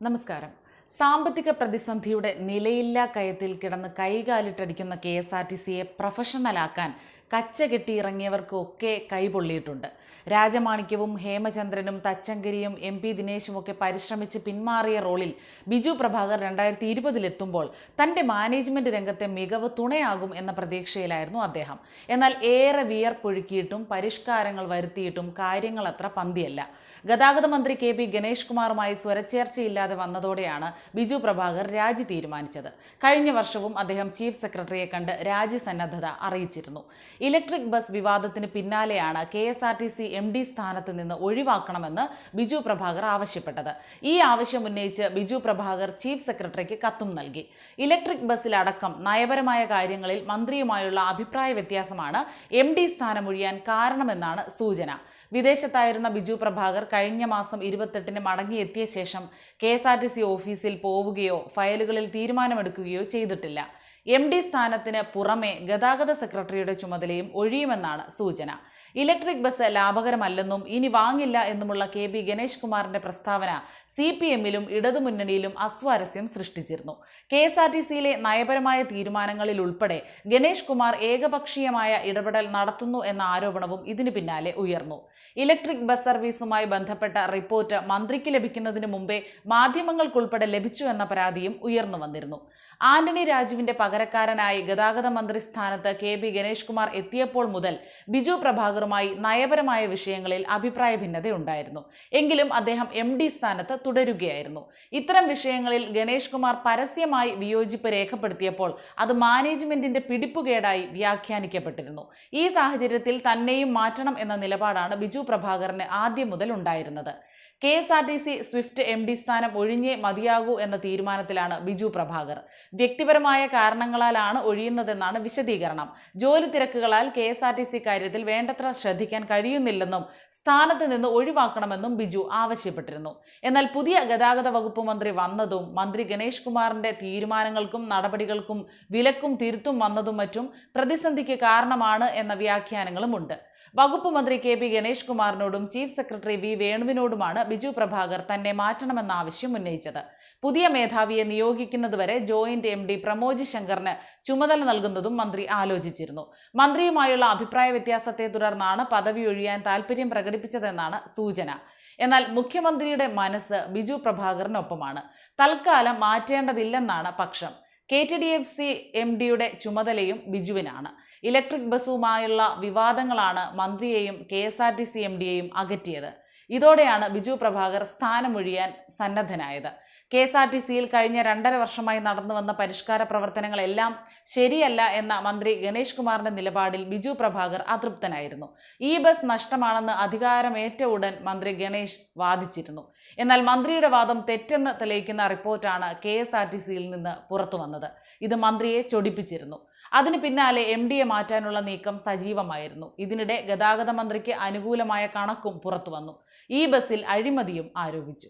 നമസ്കാരം. സാമ്പത്തിക പ്രതിസന്ധിയുടെ നിലയില്ലാ കയത്തിൽ കിടന്ന് കൈകാലിട്ടടിക്കുന്ന കെ എസ് ആർ ടി സിയെ പ്രൊഫഷണലാക്കാൻ കച്ച കെട്ടി കെട്ടിയിറങ്ങിയവർക്കൊക്കെ കൈപൊള്ളിയിട്ടുണ്ട് രാജമാണിക്യവും ഹേമചന്ദ്രനും തച്ചങ്കരിയും എം പി ദിനേശുമൊക്കെ പരിശ്രമിച്ച് പിന്മാറിയ റോളിൽ ബിജു പ്രഭാകർ രണ്ടായിരത്തി ഇരുപതിലെത്തുമ്പോൾ തന്റെ മാനേജ്മെന്റ് രംഗത്തെ മികവ് തുണയാകും എന്ന പ്രതീക്ഷയിലായിരുന്നു അദ്ദേഹം. എന്നാൽ ഏറെ വിയർപ്പൊഴുക്കിയിട്ടും പരിഷ്കാരങ്ങൾ വരുത്തിയിട്ടും കാര്യങ്ങൾ അത്ര പന്തിയല്ല. ഗതാഗത മന്ത്രി കെ പി ഗണേഷ് കുമാറുമായി സ്വരച്ചേർച്ചയില്ലാതെ വന്നതോടെയാണ് ബിജു പ്രഭാകർ രാജി തീരുമാനിച്ചത്. കഴിഞ്ഞ വർഷവും അദ്ദേഹം ചീഫ് സെക്രട്ടറിയെ കണ്ട് രാജി സന്നദ്ധത അറിയിച്ചിരുന്നു. ഇലക്ട്രിക് ബസ് വിവാദത്തിന് പിന്നാലെയാണ് K S R T C M D സ്ഥാനത്ത് നിന്ന് ഒഴിവാക്കണമെന്ന് ബിജു പ്രഭാകർ ആവശ്യപ്പെട്ടത്. ഈ ആവശ്യം ഉന്നയിച്ച് ബിജു പ്രഭാകർ ചീഫ് സെക്രട്ടറിക്ക് കത്തും നൽകി. ഇലക്ട്രിക് ബസ്സിലടക്കം നയപരമായ കാര്യങ്ങളിൽ മന്ത്രിയുമായുള്ള അഭിപ്രായ വ്യത്യാസമാണ് എം ഡി സ്ഥാനമൊഴിയാൻ കാരണമെന്നാണ് സൂചന. വിദേശത്തായിരുന്ന ബിജു പ്രഭാകർ കഴിഞ്ഞ മാസം ഇരുപത്തെട്ടിന് മടങ്ങിയെത്തിയ ശേഷം K S R T C ഓഫീസിൽ പോവുകയോ ഫയലുകളിൽ തീരുമാനമെടുക്കുകയോ ചെയ്തിട്ടില്ല. എം ഡി സ്ഥാനത്തിന് പുറമെ ഗതാഗത സെക്രട്ടറിയുടെ ചുമതലയും ഒഴിയുമെന്നാണ് സൂചന. ഇലക്ട്രിക് ബസ് ലാഭകരമല്ലെന്നും ഇനി വാങ്ങില്ല എന്നുമുള്ള കെ ബി ഗണേഷ് കുമാറിന്റെ പ്രസ്താവന സി പി എമ്മിലും ഇടതുമുന്നണിയിലും അസ്വാരസ്യം സൃഷ്ടിച്ചിരുന്നു. കെ എസ് ആർ ടി സിയിലെ നയപരമായ തീരുമാനങ്ങളിൽ ഉൾപ്പെടെ ഗണേഷ് കുമാർ ഏകപക്ഷീയമായ ഇടപെടൽ നടത്തുന്നു എന്ന ആരോപണവും ഇതിനു പിന്നാലെ ഉയർന്നു. ഇലക്ട്രിക് ബസ് സർവീസുമായി ബന്ധപ്പെട്ട റിപ്പോർട്ട് മന്ത്രിക്ക് ലഭിക്കുന്നതിന് മുമ്പേ മാധ്യമങ്ങൾക്കുൾപ്പെടെ ലഭിച്ചു എന്ന പരാതിയും ഉയർന്നു വന്നിരുന്നു. ആന്റണി രാജുവിന്റെ പകരക്കാരനായി ഗതാഗത മന്ത്രി സ്ഥാനത്ത് കെ ബി ഗണേഷ് കുമാർ എത്തിയപ്പോൾ മുതൽ ബിജു പ്രഭാകറുമായി നയപരമായ വിഷയങ്ങളിൽ അഭിപ്രായ ഭിന്നതയുണ്ടായിരുന്നു. എങ്കിലും അദ്ദേഹം എം ഡി സ്ഥാനത്ത് തുടരുകയായിരുന്നു. ഇത്തരം വിഷയങ്ങളിൽ ഗണേഷ് കുമാർ പരസ്യമായി വിയോജിപ്പ് രേഖപ്പെടുത്തിയപ്പോൾ അത് മാനേജ്മെന്റിന്റെ പിടിപ്പുകേടായി വ്യാഖ്യാനിക്കപ്പെട്ടിരുന്നു. ഈ സാഹചര്യത്തിൽ തന്നെയും മാറ്റണം എന്ന നിലപാടാണ് ബിജു പ്രഭാകറിന് ആദ്യം മുതൽ ഉണ്ടായിരുന്നത്. K S R T C swift M D സ്ഥാനം ഒഴിഞ്ഞേ മതിയാകൂ എന്ന തീരുമാനത്തിലാണ് ബിജു പ്രഭാകർ. വ്യക്തിപരമായ കാരണങ്ങളാലാണ് ഒഴിയുന്നതെന്നാണ് വിശദീകരണം. ജോലി തിരക്കുകളാൽ K S R T C കാര്യത്തിൽ വേണ്ടത്ര ശ്രദ്ധിക്കാൻ കഴിയുന്നില്ലെന്നും സ്ഥാനത്ത് നിന്ന് ഒഴിവാക്കണമെന്നും ബിജു ആവശ്യപ്പെട്ടിരുന്നു. എന്നാൽ പുതിയ ഗതാഗത വകുപ്പ് മന്ത്രി വന്നതും മന്ത്രി ഗണേഷ് കുമാറിന്റെ തീരുമാനങ്ങൾക്കും നടപടികൾക്കും വിലക്കും തിരുത്തും വന്നതും മറ്റും പ്രതിസന്ധിക്ക് കാരണമാണ് എന്ന വ്യാഖ്യാനങ്ങളുമുണ്ട് വകുപ്പ് മന്ത്രി കെ പി ഗണേഷ് കുമാറിനോടും ചീഫ് സെക്രട്ടറി വി വേണുവിനോടുമാണ് ബിജു പ്രഭാകർ തന്നെ മാറ്റണമെന്ന ആവശ്യം ഉന്നയിച്ചത്. പുതിയ മേധാവിയെ നിയോഗിക്കുന്നതുവരെ ജോയിന്റ് എം ഡി പ്രമോജ് ശങ്കറിന് ചുമതല നൽകുന്നതും മന്ത്രി ആലോചിച്ചിരുന്നു. മന്ത്രിയുമായുള്ള അഭിപ്രായ വ്യത്യാസത്തെ തുടർന്നാണ് പദവി ഒഴിയാൻ താൽപര്യം പ്രകടിപ്പിച്ചതെന്നാണ് സൂചന. എന്നാൽ മുഖ്യമന്ത്രിയുടെ മനസ്സ് ബിജു പ്രഭാകറിനൊപ്പമാണ് തൽക്കാലം മാറ്റേണ്ടതില്ലെന്നാണ് പക്ഷം. K T D F C M ഡിയുടെ ചുമതലയും ബിജുവിനാണ്. ഇലക്ട്രിക് ബസ്സുമായുള്ള വിവാദങ്ങളാണ് മന്ത്രിയെയും K S R T C M ഡിയെയും അകറ്റിയത്. ഇതോടെയാണ് ബിജു പ്രഭാകർ സ്ഥാനമൊഴിയാൻ സന്നദ്ധനായത്. കെ എസ് ആർ ടി സിയിൽ കഴിഞ്ഞ രണ്ടര വർഷമായി നടന്നു വന്ന പരിഷ്കാര പ്രവർത്തനങ്ങളെല്ലാം ശരിയല്ല എന്ന മന്ത്രി ഗണേഷ് കുമാറിന്റെ നിലപാടിൽ ബിജു പ്രഭാകർ അതൃപ്തനായിരുന്നു. ഈ ബസ് നഷ്ടമാണെന്ന് അധികാരമേറ്റ ഉടൻ മന്ത്രി ഗണേഷ് വാദിച്ചിരുന്നു. എന്നാൽ മന്ത്രിയുടെ വാദം തെറ്റെന്ന് തെളിയിക്കുന്ന റിപ്പോർട്ടാണ് കെ എസ് ആർ ടി സിയിൽ നിന്ന് പുറത്തുവന്നത്. ഇത് മന്ത്രിയെ ചൊടിപ്പിച്ചിരുന്നു. അതിന് പിന്നാലെ എം ഡിയെ മാറ്റാനുള്ള നീക്കം സജീവമായിരുന്നു. ഇതിനിടെ ഗതാഗത മന്ത്രിക്ക് അനുകൂലമായ കണക്കും പുറത്തു വന്നു. ഈ ബസ്സിൽ അഴിമതിയും ആരോപിച്ചു.